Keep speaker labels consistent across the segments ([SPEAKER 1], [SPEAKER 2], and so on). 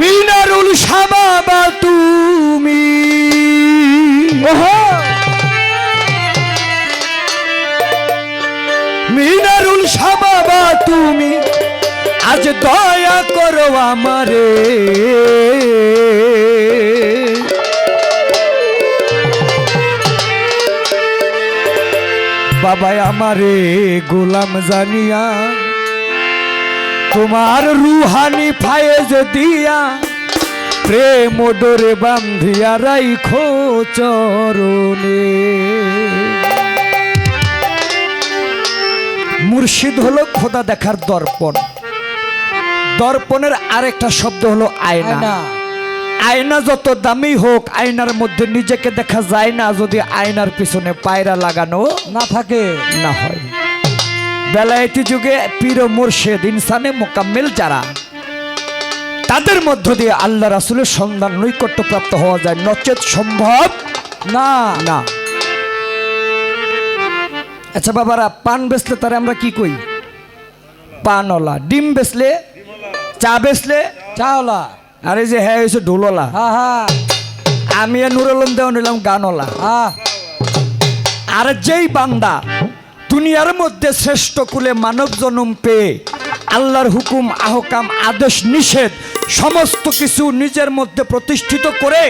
[SPEAKER 1] মিনারুল সাবাবা তুমি। মিনারুল সাবাবা তুমি আজ দয়া করো আমারে। বাবা আমারে গোলাম জানিয়া তোমার রুহানি ফায়েজ দিয়া প্রেম ডোরে বান্ধিয়া রাইখো চরণে। মুর্শিদ হলো খোদা দেখার দর্পণ। দর্পণের আরেকটা শব্দ হলো আয়না।
[SPEAKER 2] আয়না।
[SPEAKER 1] আয়না যত দামি হোক আয়নার মধ্যে নিজেকে দেখা যায় না যদি আয়নার পিছনে পায়রা লাগানো
[SPEAKER 2] না থাকে।
[SPEAKER 1] না হয়। বেলায়েতি যুগে পীর মুর্শেদ ইনসানে মোকাম্মেল যারা তাদের মধ্য দিয়ে আল্লাহ রাসুলের সন্ধান নৈকট্য প্রাপ্ত হওয়া যায়। নচেত সম্ভব?
[SPEAKER 2] না।
[SPEAKER 1] না। আচ্ছা বাবারা পান বেচলে তারে আমরা কি কই? পানওয়ালা। ডিম বেচলে? চা বেচলে?
[SPEAKER 2] চাওলা।
[SPEAKER 1] আরে যে হ্যাঁ হয়েছে ঢোলওয়ালা।
[SPEAKER 2] হা হা।
[SPEAKER 1] আমি আর নুর আলম দেওয়া নিলাম গানওয়ালা।
[SPEAKER 2] হা।
[SPEAKER 1] আর যেই বান্দা দুনিয়ার মধ্যে শ্রেষ্ঠ কুলে মানব জন্ম পেয়ে আল্লাহর হুকুম আহকাম আদেশ নিষেধ সমস্ত কিছু নিজের মধ্যে প্রতিষ্ঠিত করে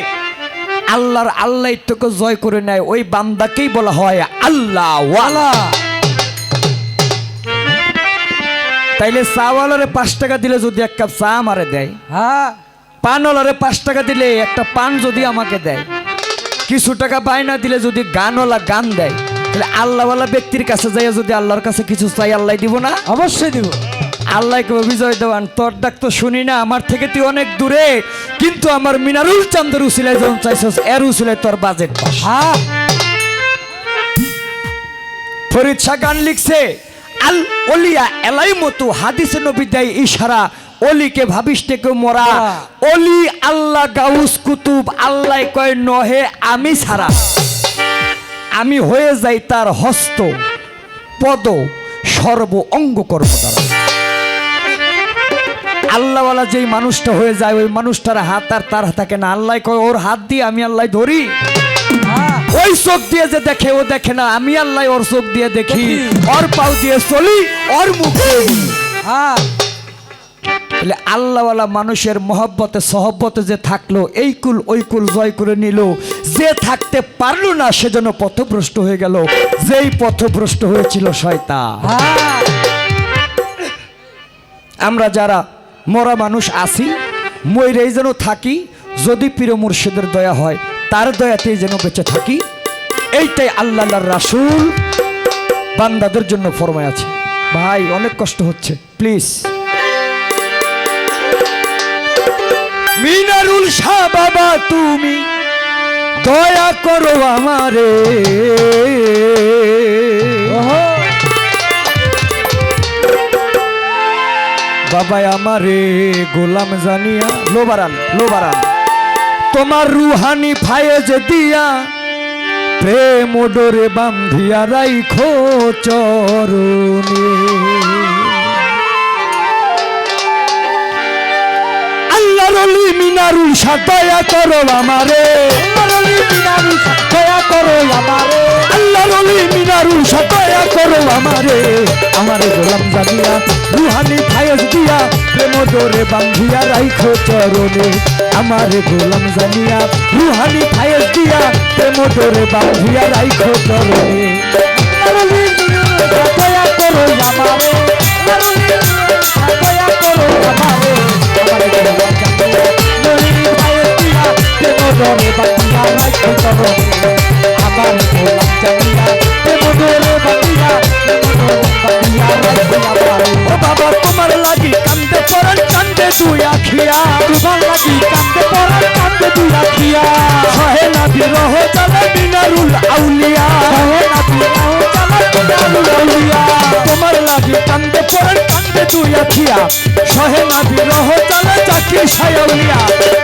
[SPEAKER 1] আল্লাহর আল্লাহিত্বকে জয় করে নেয় ওই বান্দাকেই বলা হয় আল্লাহ ওয়ালা তাইলে চাওয়ালারে পাঁচ টাকা দিলে যদি এক কাপ চা আমারে দেয়
[SPEAKER 2] হ্যাঁ।
[SPEAKER 1] পানওয়ালারে পাঁচ টাকা দিলে একটা পান যদি আমাকে দেয় কিছু টাকা বায়না দিলে যদি গানওয়ালা গান দেয় আল্লাহওয়ালা ব্যক্তির কাছে যাইয়া যদি আল্লাহর কাছে কিছু চাই আল্লাহ দিব না?
[SPEAKER 2] অবশ্যই দিব।
[SPEAKER 1] আল্লাহ কেউ বিজয় দেওয়ান তোর ডাক তো শুনি না আমার থেকে তুই অনেক দূরে। কিন্তু আমার মিনারুল চান্দের উসিলায় যখন চাইছস এর উসিলায় তোর বাজেট
[SPEAKER 2] হ্যাঁ।
[SPEAKER 1] ফরিদ শাহ গান লিখছে আল অলিয়া এলাই মতো হাদিসে নবী দেয় ইশারা অলিকে ভাবিস কেউ মরা। অলি আল্লাহ গাউস কুতুব আল্লাহ কয় নহে আমি ছাড়া আমি হয়ে যাই তার হস্ত পদ সর্ব অঙ্গ কর্ম দ্বারা। আল্লাহওয়ালা যেই মানুষটা হয়ে যায় ওই মানুষটার হাত আর তার থাকে না। আল্লাহ কয় ওর হাত দিয়ে আমি আল্লাহ ধরি? ওই চোখ দিয়ে যে দেখে ও দেখে না। আমি আল্লাহ ওর চোখ দিয়ে দেখি। ওর পাও দিয়ে চলি ওর মুখ
[SPEAKER 2] হ্যাঁ।
[SPEAKER 1] তাহলে আল্লাহওয়ালা মানুষের মহব্বতে, সহব্বতে যে থাকল, এই কুল, ওই কুল জয় করে নিল। যে থাকতে পারল না সেজন্য পথভ্রষ্ট হয়ে গেল। যেই পথভ্রষ্ট হয়েছিল শয়তান।
[SPEAKER 2] হ্যাঁ
[SPEAKER 1] আমরা যারা মরা মানুষ আছি ময়রাই যেন থাকি, যদি প্রিয় মুর্শিদের দয়া হয়, তার দয়াতেই যেন বেঁচে থাকি। এইটাই আল্লাহ রাসুল বান্দাদের জন্য ফরমায় আছে। ভাই, অনেক কষ্ট হচ্ছে, প্লিজ। মিনারুল শাহ বাবা তুমি দয়া করো আমারে। বাবা আমারে গোলাম জানিয়া লোবারান লোবারান। তোমার রুহানি ফায়েজ দিয়া প্রেম ডোরে বান্ধিয়া রাইখো চরণে। আল্লাহ রলি মিনারুল সাদয়া করো আমারে।
[SPEAKER 2] দয়া করো আমারে।
[SPEAKER 1] আল্লাহ রলি মিনারুল সাদয়া করো আমারে। আমারে গোলাম জানিয়া রুহানি ফায়েজ দিয়া, প্রেম ডোরে বান্ধিয়া রাইখো চরণে। আমারে গোলাম জানিয়া রুহানি ফায়েজ দিয়া, প্রেম ডোরে বান্ধিয়া রাইখো চরণে।
[SPEAKER 2] দয়া করো আমারে। ডরে বাতিয়া রাখো করো আমার গোলাম জানিয়া প্রেম ডরে বাতিয়া
[SPEAKER 1] ও বাবা, তোমার লাগি কান্দে পরান কান্দে দুই সহে না বিরহ চলে মিনারুল আউলিয়া।
[SPEAKER 2] সহে না তুই নাও চালা আউলিয়া।
[SPEAKER 1] তোমার লাগি কান্দে পরান কান্দে দুই আখিয়া। সহে না বিরহ চলে চাকি সায়াউলিয়া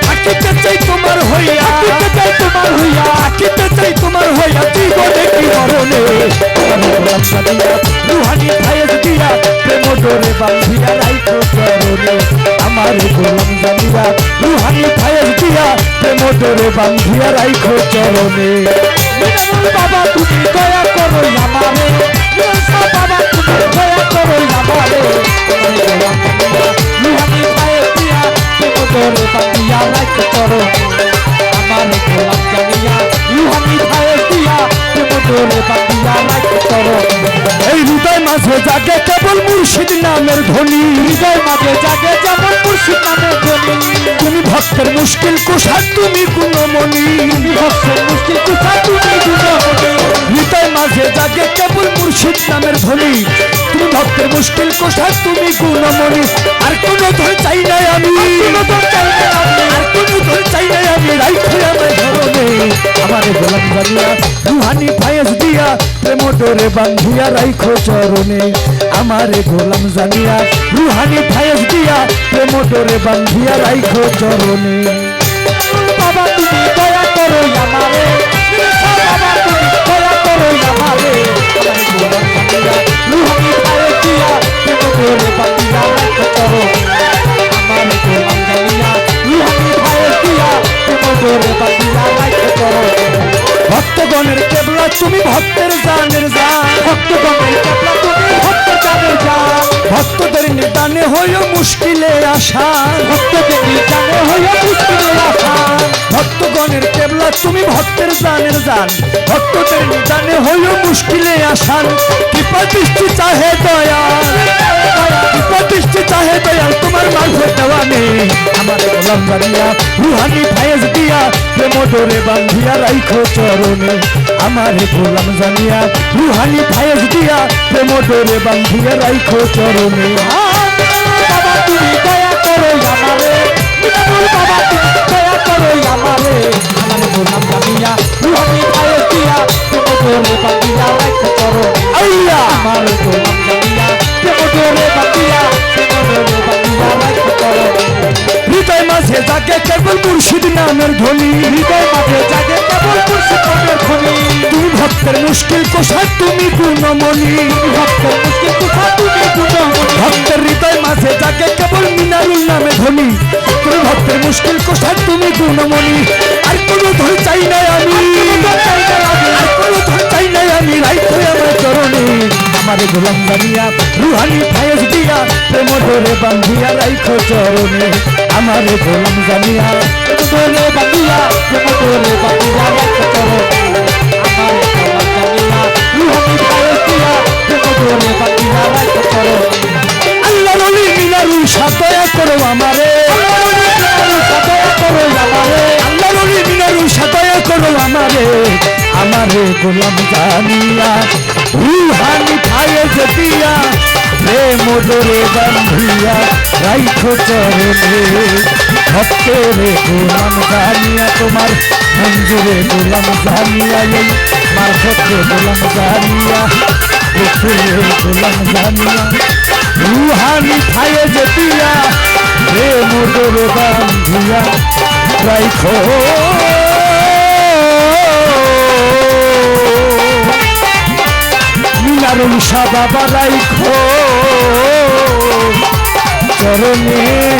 [SPEAKER 1] থাকিতে চাই রুহানি খায়েস দিয়া প্রেম ডোরে বান্ধিয়া রাইখো চরণে চরণে
[SPEAKER 2] বাবা তুমি দয়া করো আমারে বাবা তুমি দয়া করো আমারে রুহানি পায়ে দিয়া তোরে বান্ধিয়া রাখ করো আমারে গোলাম জানিয়া
[SPEAKER 1] মাঝে জাগে কেবল মুর্শিদ নামের ধ্বনি,
[SPEAKER 2] হৃদয় মাঝে জাগে যেমন মুর্শিদ নামের ধ্বনি।
[SPEAKER 1] তুমি ভক্তের মুশকিল কুষার তুমি গুণমণি।
[SPEAKER 2] ভক্তের মুশকিল কুষার তুমি গুণমণি।
[SPEAKER 1] হৃদয় মাঝে জাগে কেবল মুর্শিদ নামের ধ্বনি। ভক্তের মুশকিল কোষার তুমি গুণমণি। আর কোনো ধর চাই নাই আমি। আর কোনো ধর চাই নাই আমি। রাইখে আমার ধরনে আমার গোলাম জানিয়া রুহানি ফায়েস দিয়া, প্রেম ডোরে বান্ধিয়া রাইখো চরণে। আমারে গোলাম জানিয়া, রুহানি ফায়েস দিয়া, প্রেম ডোরে বান্ধিয়া রাইখো চরণে।
[SPEAKER 2] বাবা, তুমি দয়া করো আমারে। বাবা, তুমি দয়া করো আমারে। রুহানি পায়ে দিয়া
[SPEAKER 1] ভক্তের জানের জান।
[SPEAKER 2] ভক্তগণের কেবলা তুমি ভক্ত জানে যান
[SPEAKER 1] ভক্তদের নিদানে হইও মুশকিলে আসা
[SPEAKER 2] ভক্তকে জানে হইয়া মুশকিলে আসান
[SPEAKER 1] ভক্তগণের কেবলা, তুমি ভক্তের জানের জান। ভক্তদের নিদানে হইও মুশকিলে আসান কৃপা দৃষ্টি চাহে দয়াল। কৃপা দৃষ্টি চাহে দয়াল, তোমার মাঝে দেওয়া নেই। গোলাম জানিয়া রুহানি ফায়েজ দিয়া, প্রেম ডোরে বান্ধিয়া রাইখো চরণে। আমার গোলাম জানিয়া, রুহানি ফায়েজ দিয়া, প্রেম ডোরে বান্ধিয়া রাইখো চরণে। জাগে কেবল মুর্শিদ নামের ধ্বনি।
[SPEAKER 2] হৃদয় মাঝে জাগে কেবল মুর্শিদ নামের ধ্বনি।
[SPEAKER 1] তুমি ভক্তের মুশকিল কোষায় তুমি গুণমণি।
[SPEAKER 2] ভক্তের মুশকিল কোথা তুমি গুণমণি।
[SPEAKER 1] ভক্তের হৃদয় মাঝে জাগে কেবল মিনারুল নামে ধ্বনি। তুমি ভক্তের মুশকিল কোষায় তুমি গুণমণি। আর কোনো ধর চাই না আমি। আমারে গোলাম বানিয়া রুহানি ফায়েজ দিয়া প্রেম ধরে বান্ধিয়া রাইখো চরণে। আমারে গোলাম জানিয়া
[SPEAKER 2] বান্দিয়া তুমি তোরে বান্দিয়া রাখ করো আমারে।
[SPEAKER 1] আমারে।
[SPEAKER 2] আমারে
[SPEAKER 1] গোলাম জানিয়া, রুহানি যেতিয়া প্রেম ডোরে বান্ধিয়া রাইখো চরণে ভক্তরে গোলাম জানিয়া তোমার মঞ্জুরে গোলাম জানিয়া এই মারফতে গোলাম জানিয়া পুকুরে গোলাম জানিয়া রুহানি খায়ে যেতিয়া প্রেম ডোরে বান্ধিয়া রাইখো মিনারুল সাদা বারাইখো চরণে